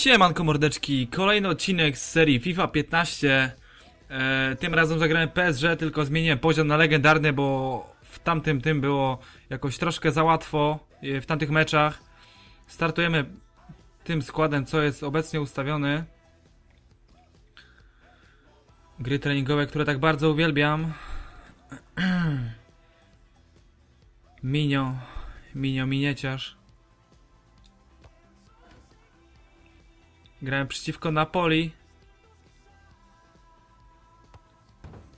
Siemanko mordeczki, kolejny odcinek z serii FIFA 15 e, Tym razem zagrałem PSG, tylko zmieniłem poziom na legendarny, bo w tamtym tym było jakoś troszkę za łatwo e, w tamtych meczach. Startujemy tym składem, co jest obecnie ustawiony. Gry treningowe, które tak bardzo uwielbiam. Minio, minio, minieciarz Grałem przeciwko Napoli.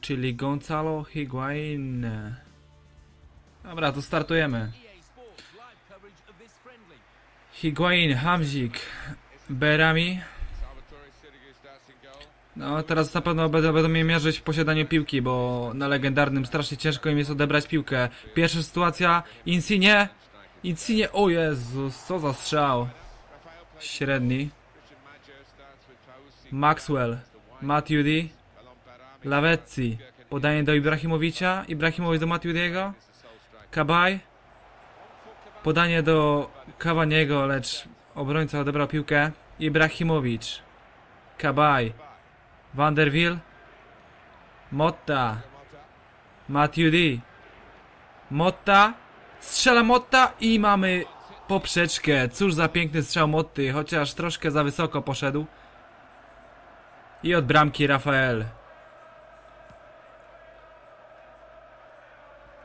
Czyli Gonzalo Higuain. Dobra, to startujemy. Higuain, Hamzik, Berami. No, teraz na pewno będą, będą mnie mierzyć w posiadaniu piłki, bo na legendarnym strasznie ciężko im jest odebrać piłkę. Pierwsza sytuacja, Insigne. Insigne, o Jezus, co za strzał. Średni. Maxwell, Matuidi, Lavezzi, podanie do Ibrahimowicza, Ibrahimowicz do Matuidiego, Kabaj, podanie do Cavaniego, lecz obrońca odebrał piłkę, Ibrahimowicz, Kabaj, Vanderwill, Motta, Matuidi, Motta, strzela Motta i mamy poprzeczkę. Cóż za piękny strzał Motty, chociaż troszkę za wysoko poszedł. I od bramki Rafael.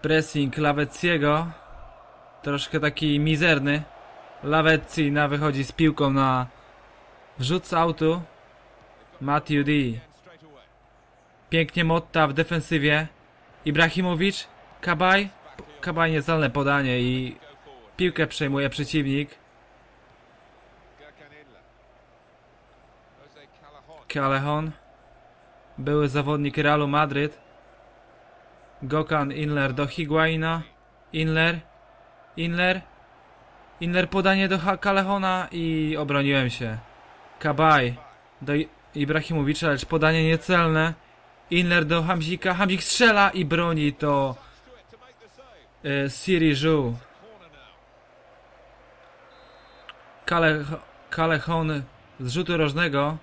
Pressing Laweciego. Troszkę taki mizerny. Lavezzi na wychodzi z piłką na wrzut z autu. Matthew D. Pięknie Motta w defensywie. Ibrahimowicz. Kabaj. Kabaj niezdolne podanie i piłkę przejmuje przeciwnik. Callejon. Były zawodnik Realu Madryt. Gokan Inler do Higuaina. Inler. Inler. Inler podanie do Calejona i obroniłem się. Kabaj do Ibrahimowicza, lecz podanie niecelne. Inler do Hamzika. Hamzik strzela i broni to y, Siri Zhu. Callejon z rzutu rożnego.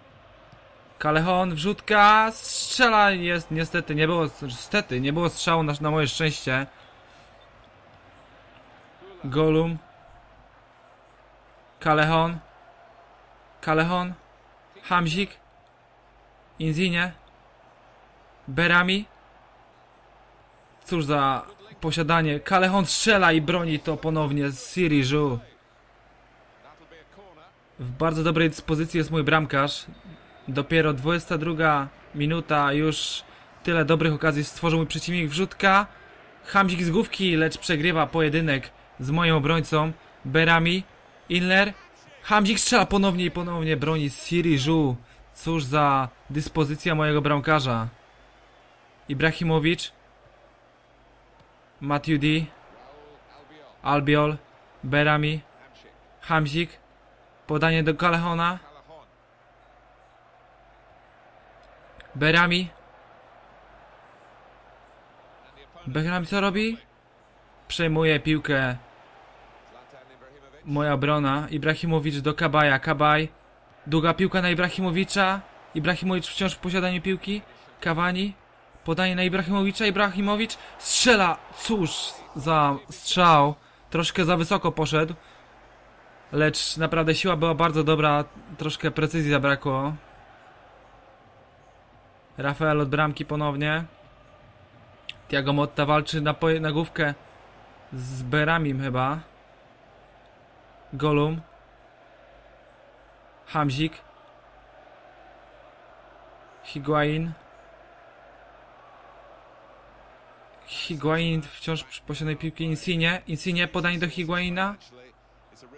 Kalehon, wrzutka, strzela jest, niestety, nie było, niestety, nie było strzału na, na moje szczęście. Golum. Kalehon. Kalehon. Hamzik. Inzinie. Berami. Cóż za posiadanie. Kalehon strzela i broni to ponownie z Siriju. W bardzo dobrej dyspozycji jest mój bramkarz. Dopiero 22 minuta, już tyle dobrych okazji stworzył mój przeciwnik. Wrzutka. Hamzik z główki, lecz przegrywa pojedynek z moim obrońcą. Berami. Inler. Hamzik strzela ponownie i ponownie broni Siri Żu. Cóż za dyspozycja mojego bramkarza. Ibrahimowicz. D. Albiol. Berami. Hamzik. Podanie do Calehona. Berami. Berami co robi? Przejmuje piłkę. Moja obrona. Ibrahimowicz do Kabaja. Kabaj. Długa piłka na Ibrahimowicza. Ibrahimowicz wciąż w posiadaniu piłki. Kawani. Podanie na Ibrahimowicza. Ibrahimowicz strzela. Cóż za strzał. Troszkę za wysoko poszedł. Lecz naprawdę siła była bardzo dobra. Troszkę precyzji zabrakło. Rafael od bramki ponownie. Tiago Motta walczy na, na główkę z Beramim chyba. Golum. Hamzik. Higuain. Higuain wciąż przy posiadanej piłki Insigne. Insigne podanie do Higuaina.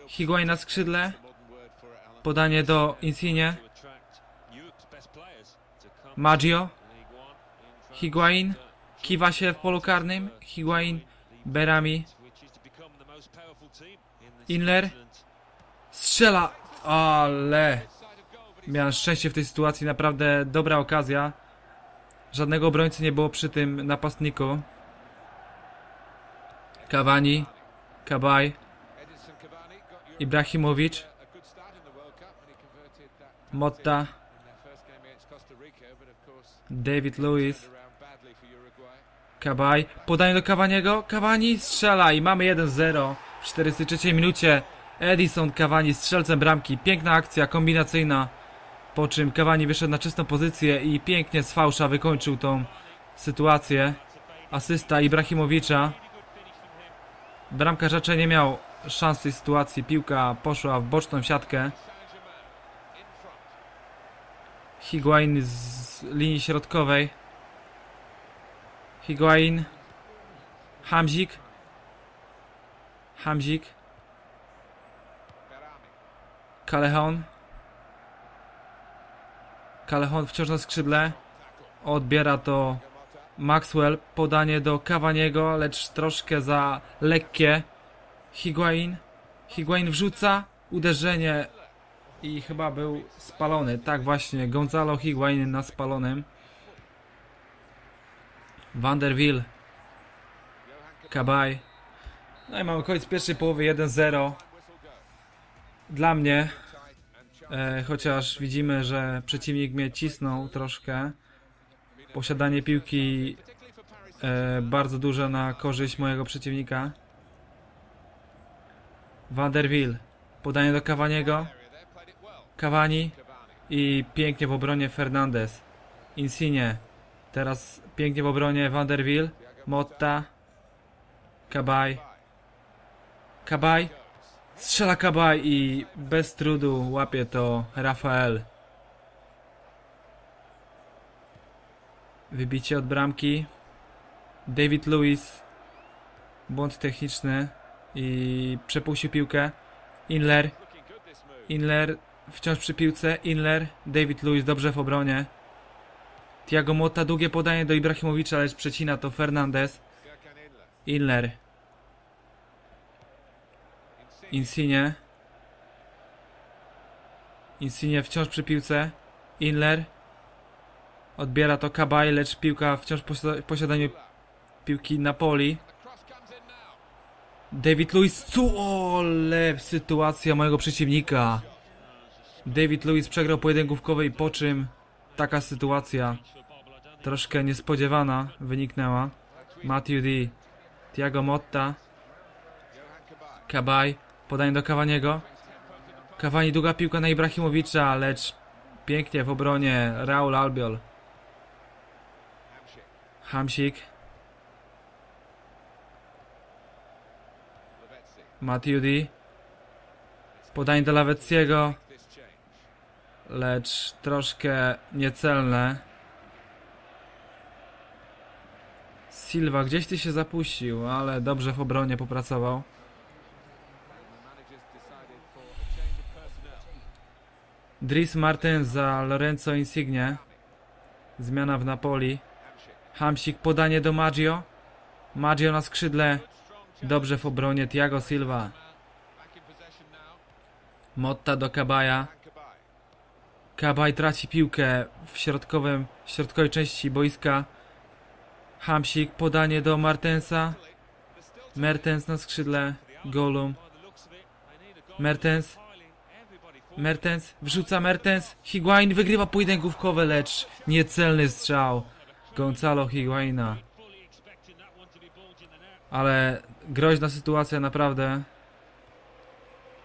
Higuain na skrzydle. Podanie do Insigne. Maggio. Higuain. Kiwa się w polu karnym. Higuain. Berami. Inler. Strzela. Ale. Miałem szczęście w tej sytuacji. Naprawdę dobra okazja. Żadnego obrońcy nie było przy tym napastniku. Cavani. Kabaj. Ibrahimowicz. Motta, David Lewis, Kabaj, podanie do Cavaniego, Cavani strzela i mamy 1-0 w 43 minucie. Edison Cavani strzelcem bramki, piękna akcja kombinacyjna, po czym Cavani wyszedł na czystą pozycję i pięknie z fałsza wykończył tą sytuację. Asysta Ibrahimowicza. Bramkarz raczej nie miał szans tej sytuacji, piłka poszła w boczną siatkę. Higuain z linii środkowej. Higuain. Hamzik. Hamzik. Callejon. Callejon wciąż na skrzydle. Odbiera to Maxwell. Podanie do Cavaniego, lecz troszkę za lekkie. Higuain. Higuain wrzuca. Uderzenie i chyba był spalony. Tak właśnie, Gonzalo Higuain na spalonym. Vanderwill. Kabaj. No i mamy koniec pierwszej połowy 1-0. Dla mnie, e, chociaż widzimy, że przeciwnik mnie cisnął troszkę. Posiadanie piłki e, bardzo duże na korzyść mojego przeciwnika. Vanderwill. Podanie do Cavaniego. Cavani i pięknie w obronie Fernandez. Insigne. Teraz pięknie w obronie Vanderwill. Motta. Kabaj. Kabaj. Strzela Kabaj i bez trudu łapie to Rafael. Wybicie od bramki. David Lewis. Błąd techniczny i przepuścił piłkę. Inler. Inler wciąż przy piłce. Inler. David Lewis dobrze w obronie. Tiago Motta długie podanie do Ibrahimowicza, lecz przecina to Fernandez. Inler. Insigne. Insigne wciąż przy piłce. Inler. Odbiera to Kabaj, lecz piłka wciąż w posiada- w posiadaniu piłki Napoli. David Luiz, cu, ole, sytuacja mojego przeciwnika. David Luiz przegrał pojedynkówkowy i po czym taka sytuacja troszkę niespodziewana wyniknęła. Matthew D. Tiago Motta. Kabaj. Podanie do Cavaniego. Cavani długa piłka na Ibrahimowicza, lecz pięknie w obronie Raul Albiol. Hamsik. Matthew D. Podanie do Laweckiego, lecz troszkę niecelne. Silva gdzieś ty się zapuścił, ale dobrze w obronie popracował. Dries Martin za Lorenzo Insigne. Zmiana w Napoli. Hamsik podanie do Maggio. Maggio na skrzydle. Dobrze w obronie Thiago Silva. Motta do Kabaja. Kabaj traci piłkę w środkowym, środkowej części boiska. Hamsik, podanie do Martensa. Mertens na skrzydle. Golum. Mertens. Mertens. Wrzuca Mertens. Higuain wygrywa pojedynkówkowe, lecz niecelny strzał. Gonzalo Higuaina. Ale groźna sytuacja naprawdę.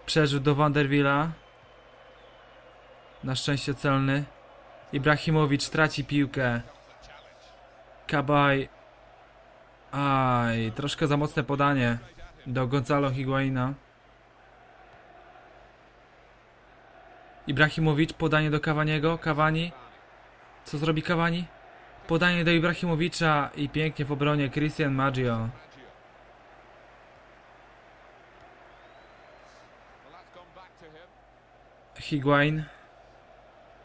Przeżył do Vanderwilla. Na szczęście celny. Ibrahimowicz traci piłkę. Kabaj. Aj, troszkę za mocne podanie do Gonzalo Higuaina. Ibrahimowicz, podanie do Cavaniego. Cavani. Co zrobi Cavani? Podanie do Ibrahimowicza i pięknie w obronie Christian Maggio. Higuain.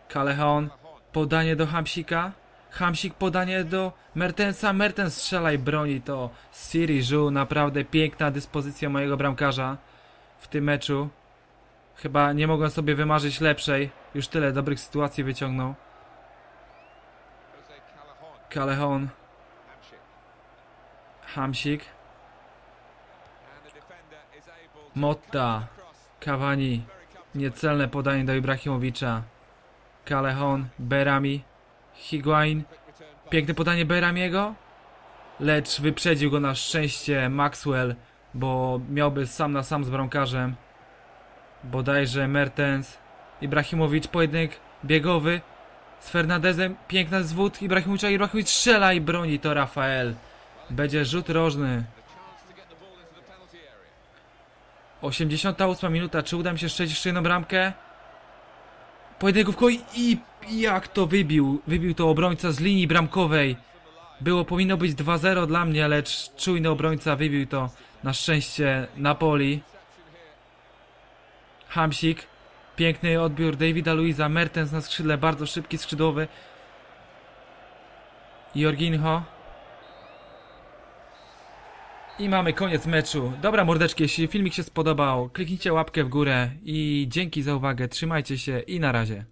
Callejon. Podanie do Hamsika. Hamsik podanie do Mertensa. Mertens strzela i broni to Siri Żu. Naprawdę piękna dyspozycja mojego bramkarza w tym meczu. Chyba nie mogłem sobie wymarzyć lepszej. Już tyle dobrych sytuacji wyciągnął. Callejon. Hamsik. Motta. Cavani. Niecelne podanie do Ibrahimowicza. Callejon, Berami, Higuain. Piękne podanie Beramiego. Lecz wyprzedził go na szczęście Maxwell, bo miałby sam na sam z bramkarzem. Bodajże Mertens. Ibrahimowicz, pojedynek biegowy z Fernandezem. Piękna zwód Ibrahimowicza. Ibrahimowicz strzela i broni to Rafael. Będzie rzut rożny. 88 minuta. Czy uda mi się strzelić jeszcze jedną bramkę? Pojedynków i, i i jak to wybił. Wybił to obrońca z linii bramkowej. Było powinno być 2-0 dla mnie, lecz czujny obrońca wybił to na szczęście Napoli. Hamsik. Piękny odbiór Davida Luiza. Mertens na skrzydle, bardzo szybki skrzydłowy. Jorginho. I mamy koniec meczu. Dobra mordeczki, jeśli filmik się spodobał, kliknijcie łapkę w górę i dzięki za uwagę, trzymajcie się i na razie.